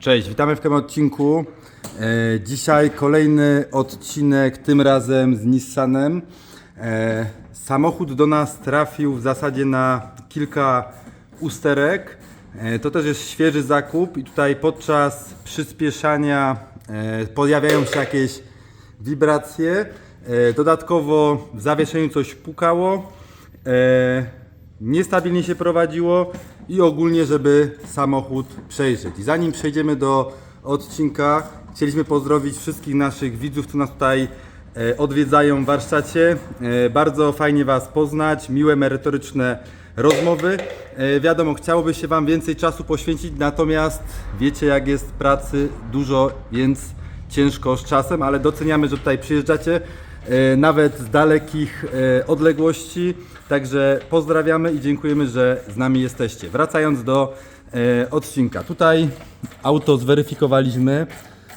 Cześć, witamy w tym odcinku. E, dzisiaj kolejny odcinek, tym razem z Nissanem. E, samochód do nas trafił w zasadzie na kilka usterek. E, to też jest świeży zakup i tutaj podczas przyspieszania pojawiają się jakieś wibracje. Dodatkowo w zawieszeniu coś pukało. Niestabilnie się prowadziło i ogólnie, żeby samochód przejrzeć. I zanim przejdziemy do odcinka, chcieliśmy pozdrowić wszystkich naszych widzów, którzy nas tutaj e, odwiedzają w warsztacie. E, bardzo fajnie Was poznać, miłe, merytoryczne rozmowy. E, wiadomo, chciałoby się Wam więcej czasu poświęcić, natomiast wiecie, jak jest pracy dużo, więc ciężko z czasem, ale doceniamy, że tutaj przyjeżdżacie nawet z dalekich odległości. Także pozdrawiamy i dziękujemy, że z nami jesteście. Wracając do e, odcinka. Tutaj auto zweryfikowaliśmy.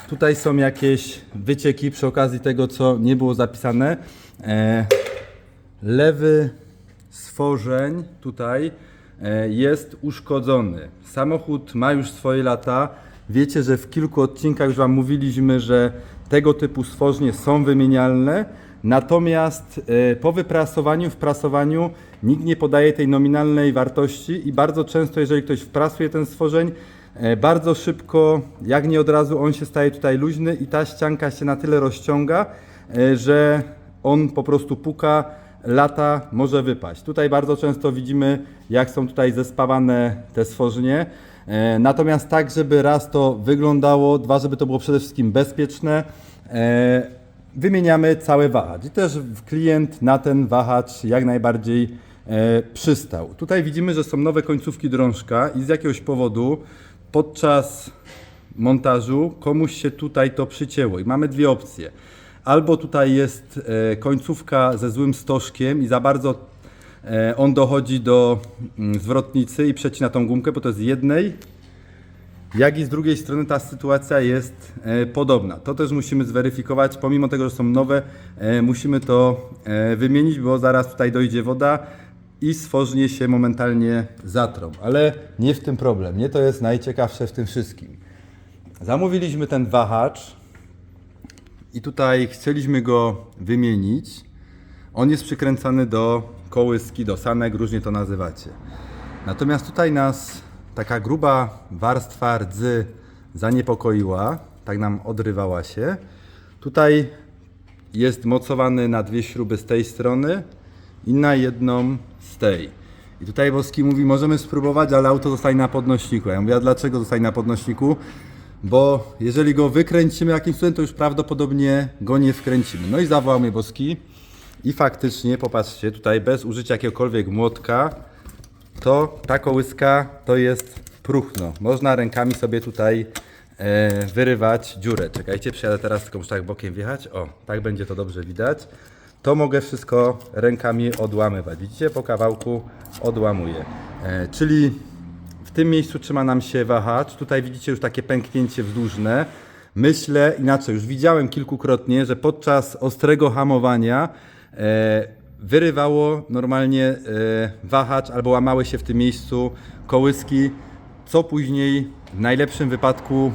Tutaj są jakieś wycieki przy okazji tego, co nie było zapisane. E, lewy stworzeń tutaj e, jest uszkodzony. Samochód ma już swoje lata. Wiecie, że w kilku odcinkach już Wam mówiliśmy, że tego typu stworzenie są wymienialne. Natomiast e, po wyprasowaniu, w prasowaniu nikt nie podaje tej nominalnej wartości i bardzo często, jeżeli ktoś wprasuje ten stworzeń, e, bardzo szybko, jak nie od razu, on się staje tutaj luźny i ta ścianka się na tyle rozciąga, e, że on po prostu puka, lata, może wypaść. Tutaj bardzo często widzimy, jak są tutaj zespawane te stworzenie. E, Natomiast tak, żeby raz to wyglądało, dwa, żeby to było przede wszystkim bezpieczne, wymieniamy cały wahacz. I też klient na ten wahacz jak najbardziej e, przystał. Tutaj widzimy, że są nowe końcówki drążka i z jakiegoś powodu podczas montażu komuś się tutaj to przycięło i mamy dwie opcje. Albo tutaj jest e, końcówka ze złym stożkiem i za bardzo e, on dochodzi do mm, zwrotnicy i przecina tą gumkę, bo to jest jednej, jak i z drugiej strony ta sytuacja jest e, podobna. To też musimy zweryfikować, pomimo tego, że są nowe, e, musimy to e, wymienić, bo zaraz tutaj dojdzie woda i stworzenie się momentalnie zatrą. Ale nie w tym problem, nie to jest najciekawsze w tym wszystkim. Zamówiliśmy ten wahacz i tutaj chcieliśmy go wymienić. On jest przykręcany do kołyski, do sanek, różnie to nazywacie. Natomiast tutaj nas taka gruba warstwa rdzy zaniepokoiła, tak nam odrywała się. Tutaj jest mocowany na dwie śruby z tej strony i na jedną z tej. I tutaj Boski mówi, możemy spróbować, ale auto zostaje na podnośniku. Ja mówię, a dlaczego zostaje na podnośniku? Bo jeżeli go wykręcimy jakimś cudem, to już prawdopodobnie go nie wkręcimy. No i zawołał mnie Boski i faktycznie, popatrzcie, tutaj bez użycia jakiegokolwiek młotka, to ta kołyska to jest próchno. Można rękami sobie tutaj e, wyrywać dziurę. Czekajcie, przyjadę teraz tylko muszę tak bokiem wjechać. O, tak będzie to dobrze widać. To mogę wszystko rękami odłamywać. Widzicie, po kawałku odłamuję. E, czyli w tym miejscu trzyma nam się wahacz. Tutaj widzicie już takie pęknięcie wzdłużne. Myślę inaczej, już widziałem kilkukrotnie, że podczas ostrego hamowania e, wyrywało normalnie e, wahacz albo łamały się w tym miejscu kołyski, co później w najlepszym wypadku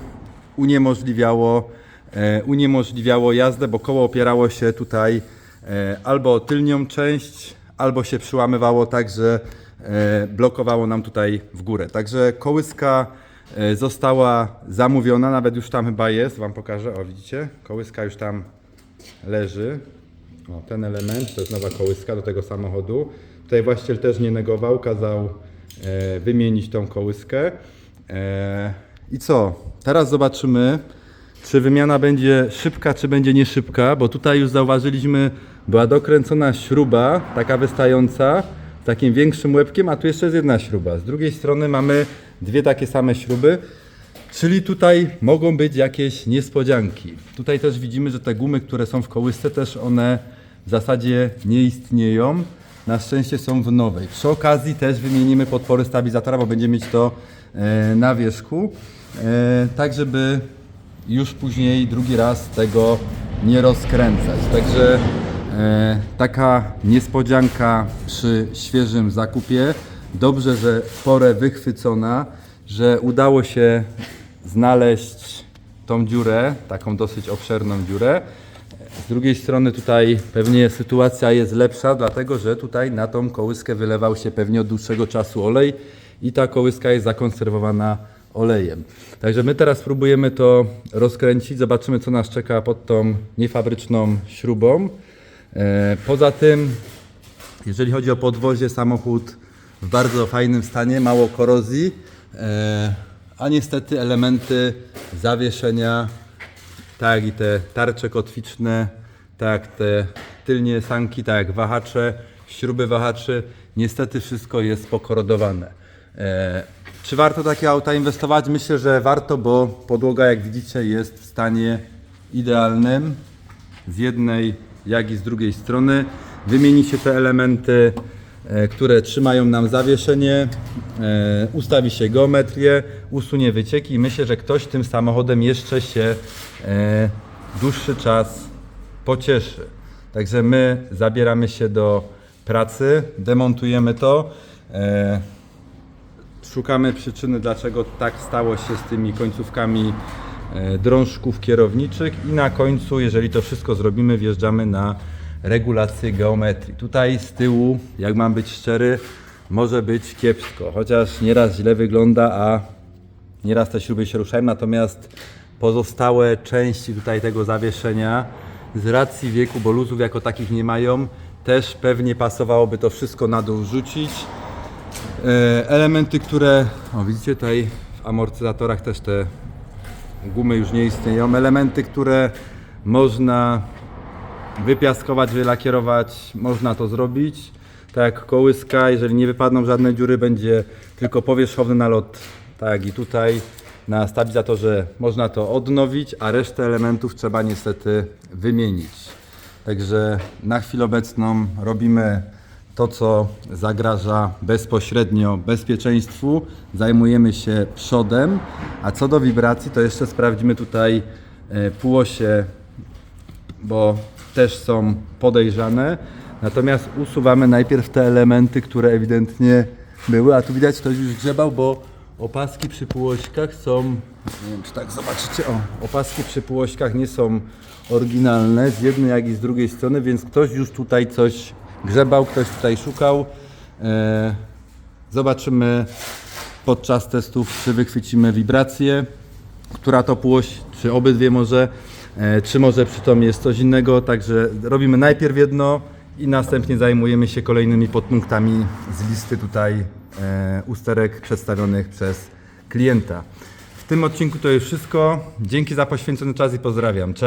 uniemożliwiało, e, uniemożliwiało jazdę, bo koło opierało się tutaj e, albo o tylnią część, albo się przyłamywało tak, że blokowało nam tutaj w górę. Także kołyska została zamówiona, nawet już tam chyba jest, Wam pokażę, o widzicie, kołyska już tam leży. O, ten element to jest nowa kołyska do tego samochodu. Tutaj właściciel też nie negował, kazał e, wymienić tą kołyskę. E, I co? Teraz zobaczymy, czy wymiana będzie szybka, czy będzie nie szybka, bo tutaj już zauważyliśmy, była dokręcona śruba, taka wystająca, z takim większym łebkiem, a tu jeszcze jest jedna śruba. Z drugiej strony mamy dwie takie same śruby. Czyli tutaj mogą być jakieś niespodzianki. Tutaj też widzimy, że te gumy, które są w kołysce, też one w zasadzie nie istnieją. Na szczęście są w nowej. Przy okazji też wymienimy podpory stabilizatora, bo będziemy mieć to e, na wierzchu. E, tak, żeby już później drugi raz tego nie rozkręcać. Także e, taka niespodzianka przy świeżym zakupie. Dobrze, że porę wychwycona, że udało się znaleźć tą dziurę, taką dosyć obszerną dziurę. Z drugiej strony tutaj pewnie sytuacja jest lepsza, dlatego że tutaj na tą kołyskę wylewał się pewnie od dłuższego czasu olej i ta kołyska jest zakonserwowana olejem. Także my teraz spróbujemy to rozkręcić, zobaczymy co nas czeka pod tą niefabryczną śrubą. E, Poza tym, jeżeli chodzi o podwozie, samochód w bardzo fajnym stanie, mało korozji, e, a niestety elementy zawieszenia tak i te tarcze kotwiczne, tak te tylnie sanki, tak wahacze, śruby wahaczy, niestety wszystko jest pokorodowane. E, czy warto takie auta inwestować? Myślę, że warto, bo podłoga jak widzicie jest w stanie idealnym z jednej jak i z drugiej strony. Wymieni się te elementy, które trzymają nam zawieszenie, e, ustawi się geometrię, usunie wycieki i myślę, że ktoś tym samochodem jeszcze się e, dłuższy czas pocieszy. Także my zabieramy się do pracy, demontujemy to. E, Szukamy przyczyny, dlaczego tak stało się z tymi końcówkami e, drążków kierowniczych i na końcu, jeżeli to wszystko zrobimy, wjeżdżamy na regulację geometrii. Tutaj z tyłu, jak mam być szczery, może być kiepsko, chociaż nieraz źle wygląda, a nieraz te śruby się ruszają, natomiast pozostałe części tutaj tego zawieszenia z racji wieku, bo luzów jako takich nie mają, też pewnie pasowałoby to wszystko na dół rzucić. E, elementy, które, o widzicie tutaj w amortyzatorach też te gumy już nie istnieją, elementy, które można wypiaskować, wylakierować, można to zrobić. Tak jak kołyska, jeżeli nie wypadną żadne dziury, będzie tylko powierzchowny nalot, tak jak i tutaj. Na stabilizatorze można to odnowić, a resztę elementów trzeba niestety wymienić. Także na chwilę obecną robimy to, co zagraża bezpośrednio bezpieczeństwu. Zajmujemy się przodem, a co do wibracji, to jeszcze sprawdzimy tutaj e, półosie bo też są podejrzane. Natomiast usuwamy najpierw te elementy, które ewidentnie były, a tu widać ktoś już grzebał, bo opaski przy półośkach są, nie wiem czy tak zobaczycie, o, opaski przy półośkach nie są oryginalne z jednej jak i z drugiej strony, więc ktoś już tutaj coś grzebał, ktoś tutaj szukał. E, zobaczymy podczas testów, czy wychwycimy wibrację która to płoś, czy obydwie może, czy może przy tym jest coś innego. Także robimy najpierw jedno i następnie zajmujemy się kolejnymi podpunktami z listy tutaj e, usterek przedstawionych przez klienta. W tym odcinku to już wszystko. Dzięki za poświęcony czas i pozdrawiam. Cześć.